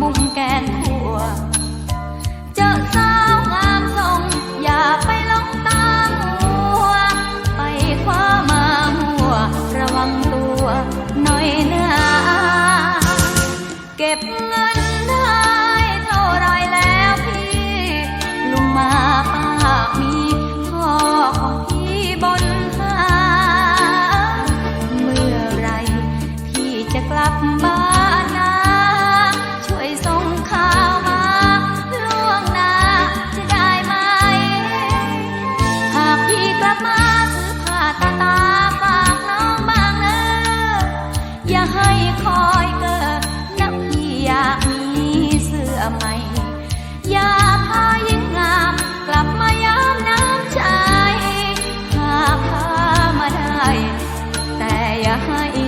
บุ้งแกนขัว เจอสาวงามทรงอย่าไปหลงตามหัว ไปคว้ามาหัว ระวังตัวหน่อยนะเก็บเงิน แต่อย่าให้